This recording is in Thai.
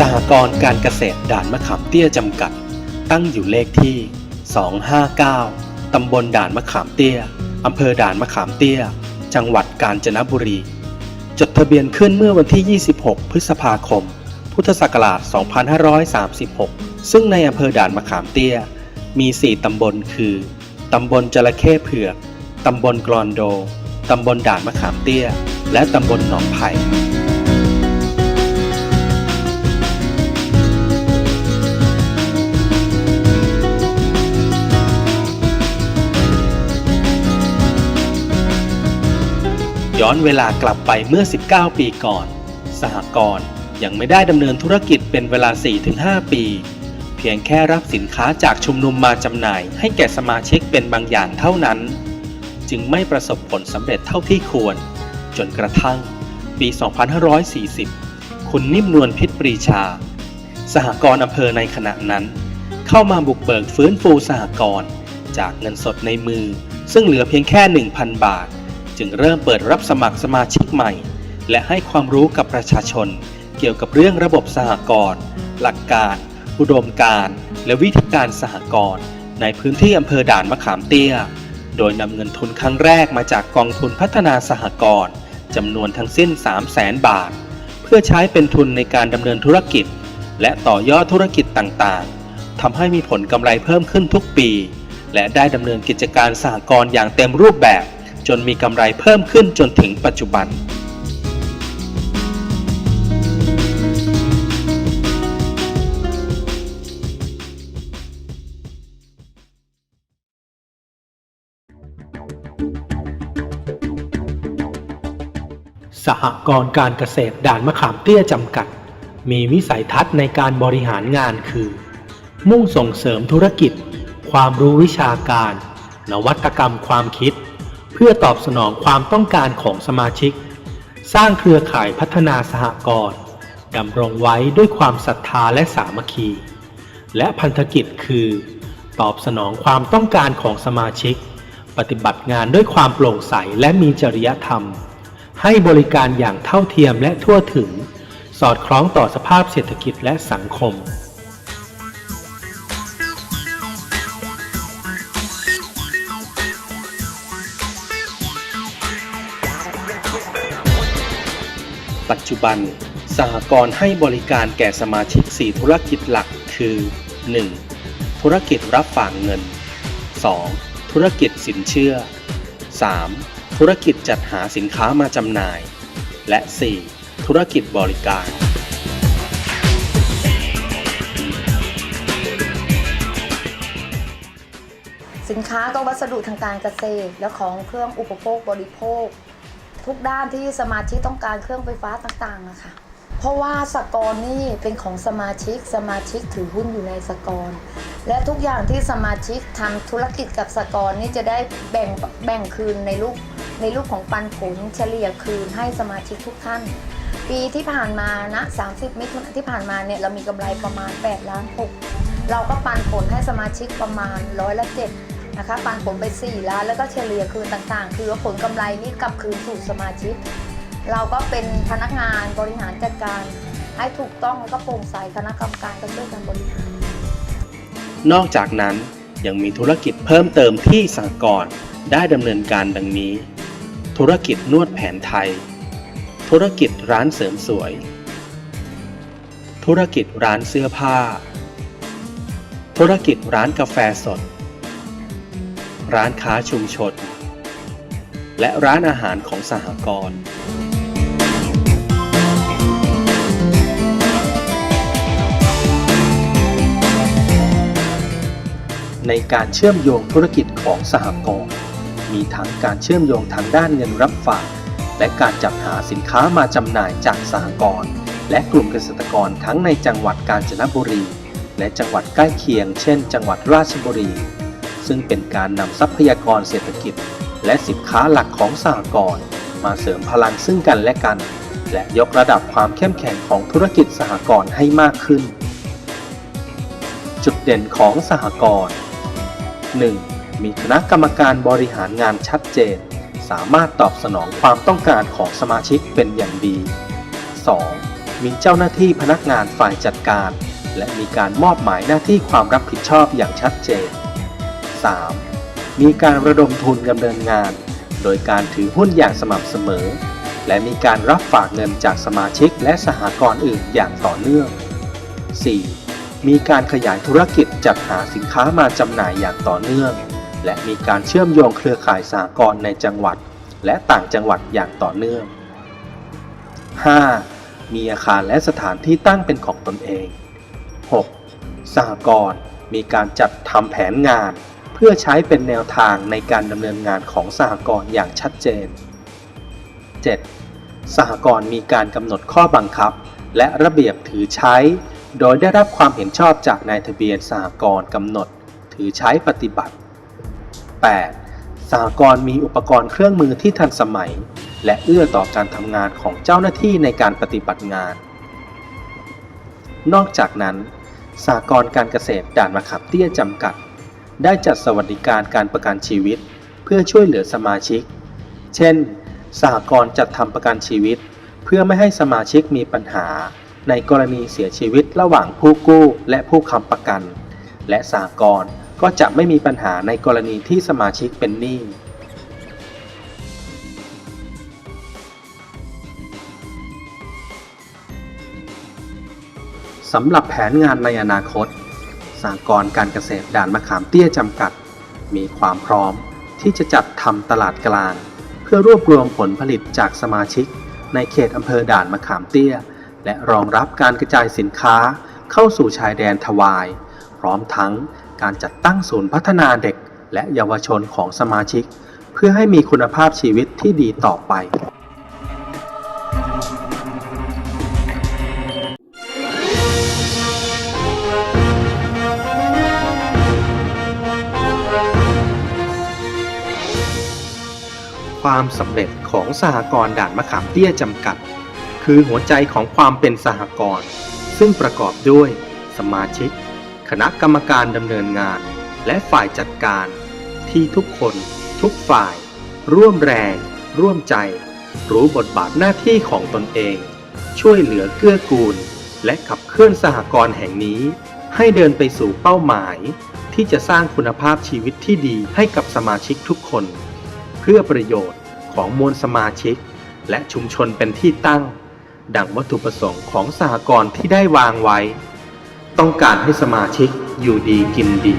สหกรณ์การเกษตรด่านมะขามเตี้ยจำกัด ตั้งอยู่เลขที่ 259 ตำบลด่านมะขามเตี้ย อำเภอด่านมะขามเตี้ย จังหวัดกาญจนบุรี จดทะเบียนขึ้นเมื่อวันที่ 26 พฤษภาคม พุทธศักราช 2536 ซึ่งในอำเภอด่านมะขามเตี้ย มี 4 ตำบลคือ ตำบลจระเข้เผือก ตำบลกรอนโด ตำบลด่านมะขามเตี้ย และตำบลหนองไผ่ ย้อนเวลากลับไปเมื่อ 19 ปีก่อน สหกรณ์ยังไม่ได้ดำเนินธุรกิจเป็นเวลา 4-5 ปี เพียงแค่รับสินค้าจากชุมนุมมาจำหน่าย ให้แก่สมาชิกเป็นบางอย่างเท่านั้น จึงไม่ประสบผลสำเร็จเท่าที่ควร จนกระทั่งปี 2540 คุณนิ่มนวลพิษปรีชา สหกรณ์อำเภอในขณะนั้น เข้ามาบุกเบิกฟื้นฟูสหกรณ์จากเงินสดในมือ ซึ่งเหลือเพียงแค่ 1,000 บาท จึงเริ่มเปิดรับสมัครสมาชิกใหม่ และให้ความรู้กับประชาชน เกี่ยวกับเรื่องระบบสหกรณ์หลักการ อุดมการณ์ และวิธีการสหกรณ์ในพื้นที่อำเภอด่านมะขามเตี้ย โดยนำเงินทุนครั้งแรกมาจากกองทุนพัฒนาสหกรณ์จำนวนทั้งสิ้น 3 0 0แสนบาท เพื่อใช้เป็นทุนในการดำเนินธุรกิจ และต่อยอดธุรกิจต่างๆทำให้มีผลกำไรเพิ่มขึ้นทุกปี และได้ดำเนินกิจการสหกรณ์อย่างเต็มรูปแบบ จนมีกำไรเพิ่มขึ้นจนถึงปัจจุบัน สหกรณ์การเกษตรด่านมะขามเตี้ยจำกัด มีวิสัยทัศน์ในการบริหารงานคือ มุ่งส่งเสริมธุรกิจ ความรู้วิชาการ นวัตกรรมความคิด พื่อตอบสนองความต้องการของสมาชิก สร้างเครือข่ายพัฒนาสหกรณ์ดำรงไว้ด้วยความศรัทธาและสามัคคี และพันธกิจคือ ตอบสนองความต้องการของสมาชิก ปฏิบัติงานด้วยความโปร่งใสและมีจริยธรรม ให้บริการอย่างเท่าเทียมและทั่วถึง สอดคล้องต่อสภาพเศรษฐกิจและสังคม ปัจจุบัน สหกรณ์ให้บริการแก่สมาชิก 4 ธุรกิจหลักคือ 1. ธุรกิจรับฝากเงิน 2. ธุรกิจสินเชื่อ 3. ธุรกิจจัดหาสินค้ามาจำหน่าย และ 4. ธุรกิจบริการสินค้าก็วัสดุทางการเกษตร และของเครื่องอุปโภคบริโภค ทุกด้านที่สมาชิกต้องการเครื่องไฟฟ้าต่างๆนะคะเพราะว่าสกรนี่เป็นของสมาชิกสมาชิกถือหุ้นอยู่ในสกรและทุกอย่างที่สมาชิกทำธุรกิจกับสกรนี่จะได้แบ่งแบ่งคืนในรูปในรูปของปันผลเฉลี่ยคืนให้สมาชิกทุกท่าน ปีที่ผ่านมานะ30 มิถุนายนที่ผ่านมาเนี่ยเรามีกำไรประมาณ8ล้าน6เราก็ปันผลให้สมาชิกประมาณร้อยละ7 นะคะปันผลไป 4 ล้านแล้วก็เฉลี่ยคืนต่างๆ คือว่าผลกำไรนี่กลับคืนสู่สมาชิก เราก็เป็นพนักงานบริหารจัดการให้ถูกต้องแล้วก็โปร่งใสคณะกรรมการก็ช่วยกันบริหาร นอกจากนั้นยังมีธุรกิจเพิ่มเติมที่สหกรณ์ได้ดำเนินการดังนี้ ธุรกิจนวดแผนไทย ธุรกิจร้านเสริมสวย ธุรกิจร้านเสื้อผ้า ธุรกิจร้านกาแฟสด ร้านค้าชุมชน และร้านอาหารของสหกรณ์ในการเชื่อมโยงธุรกิจของสหกรณ์มีทั้งการเชื่อมโยงทางด้านเงินรับฝาก และการจัดหาสินค้ามาจำหน่ายจากสหกรณ์และกลุ่มเกษตรกรทั้งในจังหวัดกาญจนบุรี และจังหวัดใกล้เคียง เช่น จังหวัดราชบุรี ซึ่งเป็นการนำทรัพยากรเศรษฐกิจ และสินค้าหลักของสหกรณ์มาเสริมพลังซึ่งกันและกัน และยกระดับความเข้มแข็งของธุรกิจสหกรณ์ให้มากขึ้น จุดเด่นของสหกรณ์ 1. มีคณะกรรมการบริหารงานชัดเจน สามารถตอบสนองความต้องการของสมาชิกเป็นอย่างดี 2. มีเจ้าหน้าที่พนักงานฝ่ายจัดการ และมีการมอบหมายหน้าที่ความรับผิดชอบอย่างชัดเจน 3. มีการระดมทุนดำเนินงาน โดยการถือหุ้นอย่างสม่ำเสมอ และมีการรับฝากเงินจากสมาชิกและสหกรณ์อื่นอย่างต่อเนื่อง 4. มีการขยายธุรกิจจัดหาสินค้ามาจำหน่ายอย่างต่อเนื่อง และมีการเชื่อมโยงเครือข่ายสหกรณ์ในจังหวัด และต่างจังหวัดอย่างต่อเนื่อง 5. มีอาคารและสถานที่ตั้งเป็นของตนเอง 6. สหกรณ์มีการจัดทำแผนงาน พื่อใช้เป็นแนวทางในการดำเนินงานของสหกรณ์อย่างชัดเจน 7. สหกรณ์มีการกำหนดข้อบังคับ และระเบียบถือใช้ โดยได้รับความเห็นชอบจากนายทะเบียนสหกรณ์กำหนด ถือใช้ปฏิบัติ 8. สหกรณ์มีอุปกรณ์เครื่องมือที่ทันสมัย และเอื้อต่อการทำงานของเจ้าหน้าที่ในการปฏิบัติงาน นอกจากนั้นสหกรณ์การเกษตรด่านมะขามเตี้ยจำกัด ได้จัดสวัสดิการการประกันชีวิต เพื่อช่วยเหลือสมาชิก เช่น สหกรณ์จัดทำประกันชีวิต เพื่อไม่ให้สมาชิกมีปัญหา ในกรณีเสียชีวิตระหว่างผู้กู้และผู้ค้ำประกัน และสหกรณ์ก็จะไม่มีปัญหาในกรณีที่สมาชิกเป็นหนี้สำหรับแผนงานในอนาคต สหกรณ์การเกษตรด่านมะขามเตี้ยจำกัด มีความพร้อมที่จะจัดทำตลาดกลาง เพื่อรวบรวมผลผลิตจากสมาชิก ในเขตอำเภอด่านมะขามเตี้ย และรองรับการกระจายสินค้าเข้าสู่ชายแดนทวาย พร้อมทั้งการจัดตั้งศูนย์พัฒนาเด็กและเยาวชนของสมาชิก เพื่อให้มีคุณภาพชีวิตที่ดีต่อไป ความสำเร็จของสหกรณ์ด่านมะขามเตี้ยจำกัด คือหัวใจของความเป็นสหกรณ์ซึ่งประกอบด้วย สมาชิก คณะกรรมการดำเนินงาน และฝ่ายจัดการ ที่ทุกคนทุกฝ่าย ร่วมแรง ร่วมใจ รู้บทบาทหน้าที่ของตนเอง ช่วยเหลือเกื้อกูล และขับเคลื่อนสหกรณ์แห่งนี้ ให้เดินไปสู่เป้าหมาย ที่จะสร้างคุณภาพชีวิตที่ดีให้กับสมาชิกทุกคน เพื่อประโยชน์ ของมวลสมาชิก และชุมชนเป็นที่ตั้ง ดังวัตถุประสงค์ของสหกรณ์ที่ได้วางไว้ ต้องการให้สมาชิกอยู่ดีกินดี